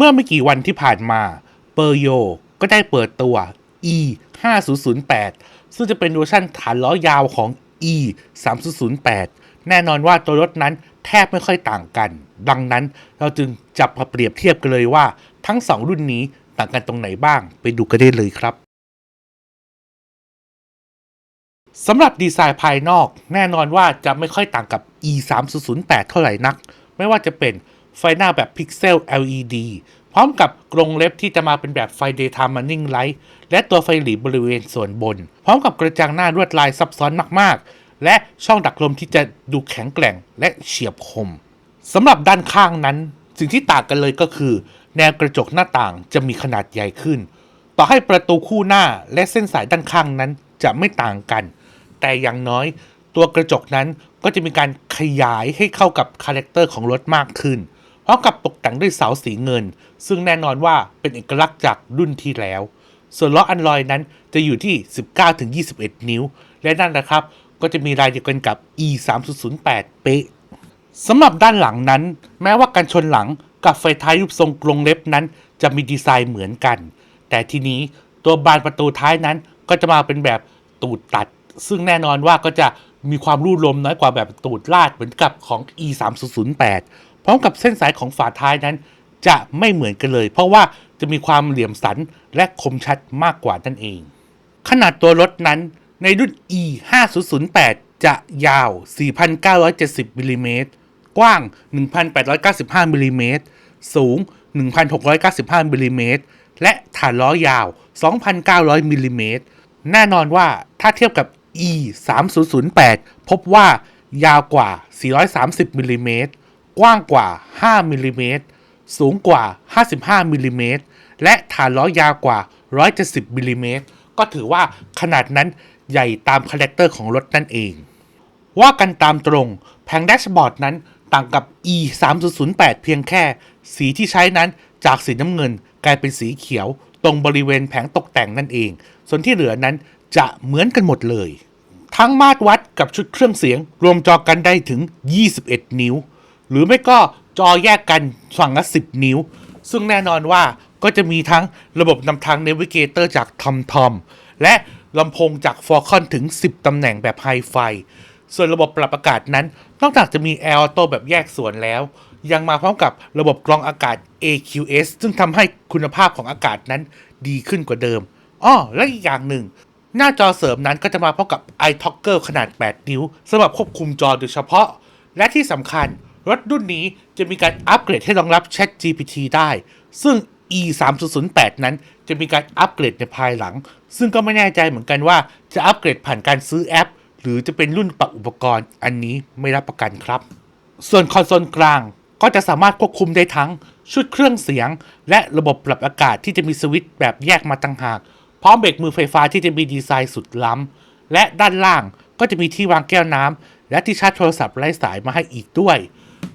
เมื่อไม่กี่วันที่ผ่านมา เปอร์โยก็ได้เปิดตัว e 5008ซึ่งจะเป็นเวอร์ชันฐานล้อยาวของ e 3008แน่นอนว่าตัวรถนั้นแทบไม่ค่อยต่างกัน ดังนั้นเราจึงจับมาเปรียบเทียบกันเลยว่า ทั้ง 2 รุ่นนี้ต่างกันตรงไหนบ้าง ไปดูกันได้เลยครับสำหรับดีไซน์ภายนอก แน่นอนว่าจะไม่ค่อยต่างกับ e 3 0 0 8เท่าไหร่นัก ไม่ว่าจะเป็น ไฟหน้าแบบพิกเซล LED พร้อมกับกรงเล็บที่จะมาเป็นแบบไฟ Daytime Running Light และตัวไฟหลีบริเวณส่วนบน พร้อมกับกระจังหน้าลวดลายซับซ้อนมากๆ และช่องดักลมที่จะดูแข็งแกร่งและเฉียบคมสำหรับด้านข้างนั้น สิ่งที่ต่างกันเลยก็คือ แนวกระจกหน้าต่างจะมีขนาดใหญ่ขึ้น ต่อให้ประตูคู่หน้าและเส้นสายด้านข้างนั้นจะไม่ต่างกัน แต่อย่างน้อยตัวกระจกนั้นก็จะมีการขยายให้เข้ากับคาแรคเตอร์ของรถมากขึ้น พร้อมกับตกแต่งด้วยเสาสีเงิน ซึ่งแน่นอนว่าเป็นเอกลักษณ์จากรุ่นที่แล้ว ส่วนล้ออันลอยนั้นจะอยู่ที่ 19-21 นิ้ว และนั่นนะครับ ก็จะมีรายเดียวกันกับ E308 เป๊ะสำหรับด้านหลังนั้น แม้ว่าการชนหลังกับไฟท้ายรูปทรงกรงเล็บนั้น จะมีดีไซน์เหมือนกัน แต่ทีนี้ตัวบานประตูท้ายนั้นก็จะมาเป็นแบบตูดตัด ซึ่งแน่นอนว่าก็จะมีความรูดลมน้อยกว่าแบบตูดลาดเหมือนกับของ E308 ร้อมกับเส้นสายของฝาท้ายนั้น จะไม่เหมือนกันเลย เพราะว่าจะมีความเหลี่ยมสันและคมชัดมากกว่านั่นเอง ขนาดตัวรถนั้นในรุ่น e 5 0 0 8จะยาว 4,970มิลลิเมตรกว้าง 1,895มิลลิเมตรสูง 1,695มิลลิเมตรและฐานล้อยาว 2,900มิลลิเมตรแน่นอนว่าถ้าเทียบกับ e 3 0 0 8พบว่ายาวกว่า 430มิลลิเมตร กว้างกว่า 5มิลลิเมตรสูงกว่า 55มิลลิเมตรและฐานล้อยาวกว่า 170มิลลิเมตรก็ถือว่าขนาดนั้นใหญ่ตามคาแรคเตอร์ของรถนั่นเอง ว่ากันตามตรงแผงแดชบอร์ดนั้นต่างกับ e 3 0 0 8เพียงแค่ สีที่ใช้นั้นจากสีน้ำเงินกลายเป็นสีเขียว ตรงบริเวณแผงตกแต่งนั่นเอง ส่วนที่เหลือนั้นจะเหมือนกันหมดเลย ทั้งมาตรวัดกับชุดเครื่องเสียงรวมจอกันได้ถึง 21 นิ้ว หรือไม่ก็จอแยกกันฝั่งละ 10 นิ้ว ซึ่งแน่นอนว่าก็จะมีทั้งระบบนำทาง Navigator จาก TomTom และลำโพงจาก f o r c o n ถึง 10 ตำแหน่งแบบไฮไฟ ส่วนระบบปรับอากาศนั้น นอกจากจะมี Air Auto แบบแยกส่วนแล้ว ยังมาพร้อมกับระบบกรองอากาศ AQS ซึ่งทำให้คุณภาพของอากาศนั้นดีขึ้นกว่าเดิมอ้อและอีกอย่างหนึ่ง หน้าจอเสริมนั้นก็จะมาพร้อมกับ iToggle ขนาด 8 นิ้วสำหรับควบคุมจอโดยเฉพาะ และที่สำคัญ รถรุ่นนี้จะมีการอัปเกรดให้รองรับ Chat GPT ได้ ซึ่ง e 3 0 8นั้นจะมีการอัปเกรดในภายหลัง ซึ่งก็ไม่แน่ใจเหมือนกันว่าจะอัปเกรดผ่านการซื้อแอป หรือจะเป็นรุ่นปรับอุปกรณ์ อันนี้ไม่รับประกันครับ ส่วนคอนโซลกลางก็จะสามารถควบคุมได้ทั้งชุดเครื่องเสียง และระบบปรับอากาศที่จะมีสวิตช์แบบแยกมาต่างหาก พร้อมเบรกมือไฟฟ้าที่จะมีดีไซน์สุดล้ำ และด้านล่างก็จะมีที่วางแก้วน้ำและที่ชาร์จโทรศัพท์ไร้สายมาให้อีกด้วย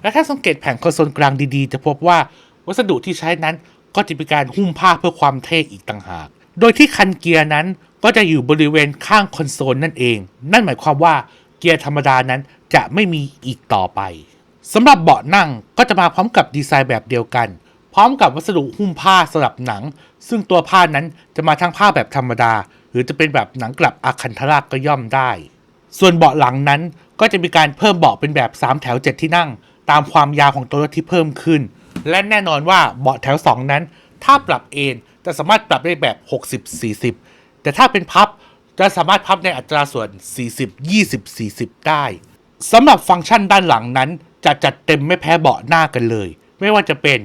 และถ้าสังเกตแผงคอนโซลกลางดีๆ จะพบว่าวัสดุที่ใช้นั้นก็จะมีการหุ้มผ้าเพื่อความเท่อีกต่างหาก โดยที่คันเกียร์นั้นก็จะอยู่บริเวณข้างคอนโซลนั่นเอง นั่นหมายความว่าเกียร์ธรรมดานั้นจะไม่มีอีกต่อไปสำหรับเบาะนั่งก็จะมาพร้อมกับดีไซน์แบบเดียวกัน พร้อมกับวัสดุหุ้มผ้าสลับหนัง ซึ่งตัวผ้านั้นจะมาทั้งผ้าแบบธรรมดา หรือจะเป็นแบบหนังกลับอาคันธราก็ย่อมได้ ส่วนเบาะหลังนั้นก็จะมีการเพิ่มเบาะเป็นแบบ 3 แถว 7 ที่นั่ง ตามความยาวของตัวรถที่เพิ่มขึ้น และแน่นอนว่าเบาะแถว 2 นั้น ถ้าปรับเอนจะสามารถปรับได้แบบ 60-40 แต่ถ้าเป็นพับจะสามารถพับในอัตราส่วน 40-20-40 ได้สำหรับฟังก์ชันด้านหลังนั้น จะจัดเต็มไม่แพ้เบาะหน้ากันเลย ไม่ว่าจะเป็น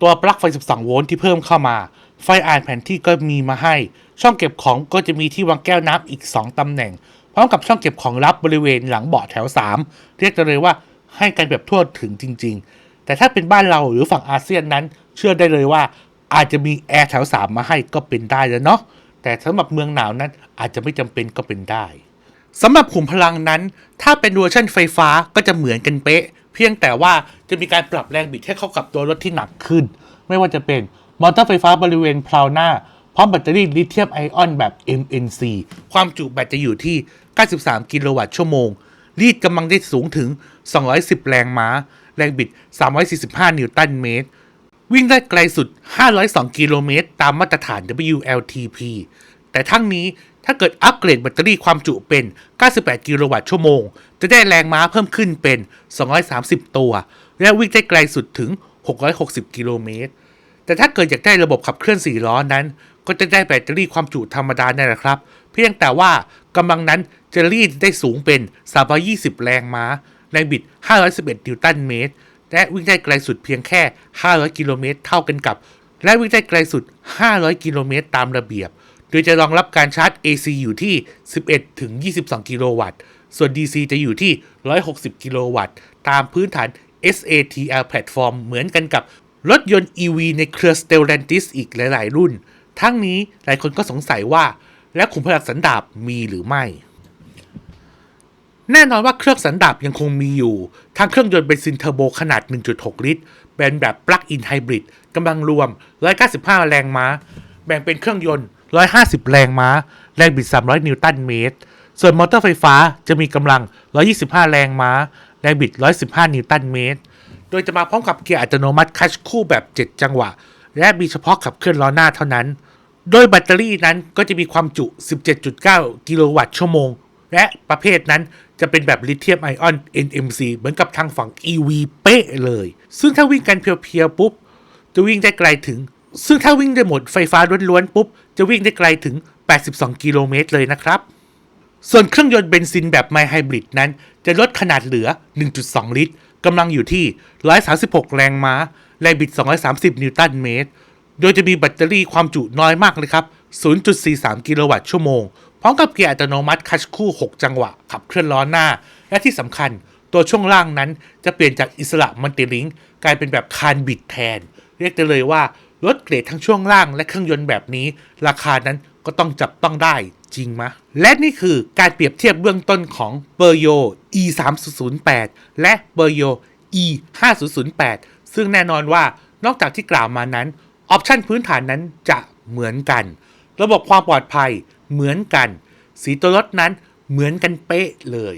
ตัวปลั๊กไฟ 12 โวลต์ที่เพิ่มเข้ามา ไฟอ่านแผนที่ก็มีมาให้ ช่องเก็บของก็จะมีที่วางแก้วน้ำอีก 2ตำแหน่ง พร้อมกับช่องเก็บของลับบริเวณหลังเบาะแถว 3 เรียกได้เลยว่า ให้กันแบบทั่วถึงจริง ๆ แต่ถ้าเป็นบ้านเราหรือฝั่งอาเซียนนั้น เชื่อได้เลยว่าอาจจะมีแอร์แถว3มมาให้ก็เป็นได้แล้วเนาะแต่สำหรับเมืองหนาวนั้นอาจจะไม่จำเป็นก็เป็นได้สำหรับขุมพลังนั้น ถ้าเป็นเวอร์ชันไฟฟ้าก็จะเหมือนกันเป๊ะ เพียงแต่ว่าจะมีการปรับแรงบิดให้เข้ากับตัวรถที่หนักขึ้น ไม่ว่าจะเป็นมอเตอร์ไฟฟ้าบริเวณพลาวหน้า พร้อมแบตเตอรี่ลิเธียมไอออนแบบ MNC ความจุแบตจะอยู่ที่ 93 กิโลวัตต์ชั่วโมง รีดกำลังได้สูงถึง 210 แรงม้า แรงบิด 345 นิวตันเมตร วิ่งได้ไกลสุด 502 กิโลเมตร ตามมาตรฐาน WLTP แต่ทั้งนี้ถ้าเกิดอัปเกรดแบตเตอรี่ความจุเป็น 98 กิโลวัตต์ชั่วโมง จะได้แรงม้าเพิ่มขึ้นเป็น 230 ตัว และวิ่งได้ไกลสุดถึง 660 กิโลเมตร แต่ถ้าเกิดอยากได้ระบบขับเคลื่อน 4 ล้อนั้น ก็จะได้แบตเตอรี่ความจุธรรมดาเนี่ยแหละครับ เพียงแต่ว่ากำลังนั้นจะรีดได้สูงเป็น 320 แรงม้าแรงบิด 511 นิวตันเมตร และวิ่งได้ไกลสุดเพียงแค่ 500 กิโลเมตร เท่ากันกับ และวิ่งได้ไกลสุด 500 กิโลเมตร ตามระเบียบ โดยจะรองรับการชาร์จ AC อยู่ที่ 11 ถึง 22 กิโลวัตต์ ส่วน DC จะอยู่ที่ 160 กิโลวัตต์ ตามพื้นฐาน SATL Platform เหมือนกันกับรถยนต์ EV ในเครือ Stellantis อีกหลาย ๆ รุ่น ทั้งนี้หลายคนก็สงสัยว่า แล้วขุมพลังสันดาบมีหรือไม่ แน่นอนว่าเครื่องสันดาบยังคงมีอยู่ทางเครื่องยนต์เบนซินเทอร์โบขนาด 1.6 ลิตร เป็นแบบปลั๊กอินไฮบริดกำลังรวม 195 แรงม้า แบ่งเป็นเครื่องยนต์ 150 แรงม้า แรงบิด 300 นิวตันเมตร ส่วนมอเตอร์ไฟฟ้าจะมีกำลัง 125 แรงม้า แรงบิด 115 นิวตันเมตร โดยจะมาพร้อมกับเกียร์อัตโนมัติคัชคู่แบบ 7 จังหวะ และมีเฉพาะขับเคลื่อนล้อหน้าเท่านั้น โดยแบตเตอรี่นั้นก็จะมีความจุ 17.9 กิโลวัตต์ชั่วโมง และประเภทนั้นจะเป็นแบบลิเธียมไอออน NMC เหมือนกับทางฝั่ง EV เป๊ะเลย ซึ่งถ้าวิ่งกันเพียวๆปุ๊บ จะวิ่งได้ไกลถึง ซึ่งถ้าวิ่งได้หมดไฟฟ้าล้วนๆปุ๊บ จะวิ่งได้ไกลถึง 82 กิโลเมตรเลยนะครับ ส่วนเครื่องยนต์เบนซินแบบไมไฮบริดนั้น จะลดขนาดเหลือ 1.2 ลิตร กำลังอยู่ที่ 136 แรงม้า แรงบิด 230 นิวตันเมตร โดยจะมีแบตเตอรี่ความจุน้อยมากเลยครับ 0.43 กิโลวัตต์ชั่วโมง พร้อมกับเกียร์อัตโนมัติคัชคู่ 6 จังหวะ ขับเคลื่อนล้อหน้า และที่สำคัญ ตัวช่วงล่างนั้นจะเปลี่ยนจากอิสระมัลติลิงก์กลายเป็นแบบคานบิดแทน เรียกได้เลยว่ารถเกรดทั้งช่วงล่างและเครื่องยนต์แบบนี้ ราคานั้น ก็ต้องจับต้องได้จริงมะ และนี่คือการเปรียบเทียบเบื้องต้นของเบอร์โย e 3 0 0 8และเบอร์โย e 5 0 0 8ซึ่งแน่นอนว่านอกจากที่กล่าวมานั้น ออปชันพื้นฐานนั้นจะเหมือนกัน ระบบความปลอดภัยเหมือนกัน สีตัวรถนั้นเหมือนกันเป๊ะเลย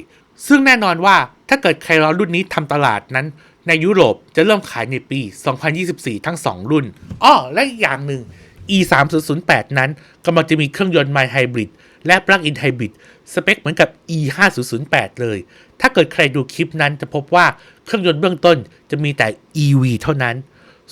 ซึ่งแน่นอนว่าถ้าเกิดใครรอรุ่นนี้ทำตลาดนั้น ในยุโรปจะเริ่มขายในปี 2024 ทั้ง 2 รุ่นอ้อและอีกอย่างหนึ่ง e 3 0 0 8นั้นกำลังจะมีเครื่องยนต์ My Hybrid และ Plug-in Hybrid สเปคเหมือนกับ e 5 0 0 8เลย ถ้าเกิดใครดูคลิปนั้นจะพบว่าเครื่องยนต์เบื้องต้นจะมีแต่ EV เท่านั้น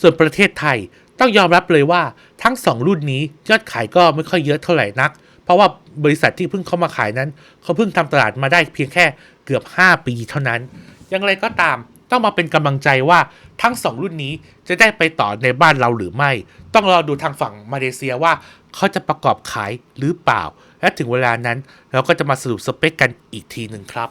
ส่วนประเทศไทยต้องยอมรับเลยว่าทั้ง 2 รุ่นนี้ยอดขายก็ไม่ค่อยเยอะเท่าไหร่นัก เพราะว่าบริษัทที่เพิ่งเข้ามาขายนั้น เขาเพิ่งทำตลาดมาได้เพียงแค่เกือบ 5 ปีเท่านั้น อย่างไรก็ตาม ต้องมาเป็นกำลังใจว่าทั้ง 2 รุ่นนี้จะได้ไปต่อในบ้านเราหรือไม่ ต้องรอดูทางฝั่งมาเลเซียว่าเขาจะประกอบขายหรือเปล่า และถึงเวลานั้นเราก็จะมาสรุปสเปคกันอีกทีหนึ่งครับ